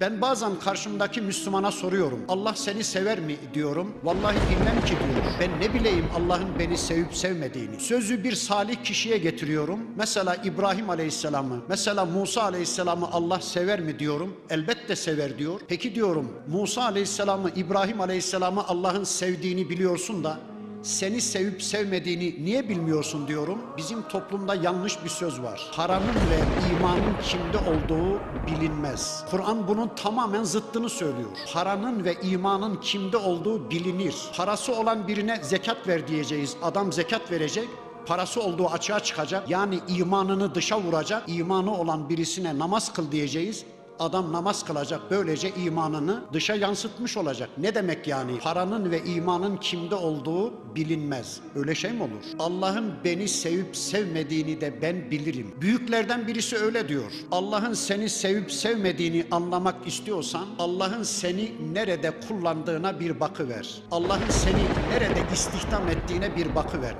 Ben bazen karşımdaki Müslümana soruyorum. Allah seni sever mi diyorum. Vallahi bilmem ki diyor. Ben ne bileyim Allah'ın beni sevip sevmediğini. Sözü bir salih kişiye getiriyorum. Mesela İbrahim Aleyhisselam'ı, mesela Musa Aleyhisselam'ı Allah sever mi diyorum. Elbette sever diyor. Peki diyorum Musa Aleyhisselam'ı, İbrahim Aleyhisselam'ı Allah'ın sevdiğini biliyorsun da seni sevip sevmediğini niye bilmiyorsun diyorum. Bizim toplumda yanlış bir söz var. Paranın ve imanın kimde olduğu bilinmez. Kur'an bunun tamamen zıttını söylüyor. Paranın ve imanın kimde olduğu bilinir. Parası olan birine zekat ver diyeceğiz. Adam zekat verecek. Parası olduğu açığa çıkacak. Yani imanını dışa vuracak. İmanı olan birisine namaz kıl diyeceğiz. Adam namaz kılacak böylece imanını dışa yansıtmış olacak. Ne demek yani? Paranın ve imanın kimde olduğu bilinmez. Öyle şey mi olur? Allah'ın beni sevip sevmediğini de ben bilirim. Büyüklerden birisi öyle diyor. Allah'ın seni sevip sevmediğini anlamak istiyorsan Allah'ın seni nerede kullandığına bir bakıver. Allah'ın seni nerede istihdam ettiğine bir bakıver.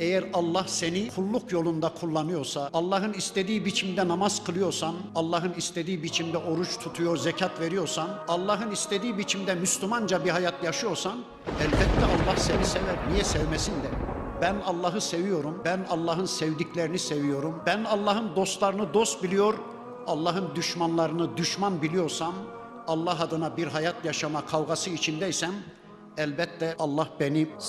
Eğer Allah seni kulluk yolunda kullanıyorsa, Allah'ın istediği biçimde namaz kılıyorsan, Allah'ın istediği biçimde oruç tutuyor, zekat veriyorsan, Allah'ın istediği biçimde Müslümanca bir hayat yaşıyorsan, elbette Allah seni sever. Niye sevmesin de? Ben Allah'ı seviyorum, ben Allah'ın sevdiklerini seviyorum, ben Allah'ın dostlarını dost biliyor, Allah'ın düşmanlarını düşman biliyorsam, Allah adına bir hayat yaşama kavgası içindeysem, elbette Allah beni seviyor.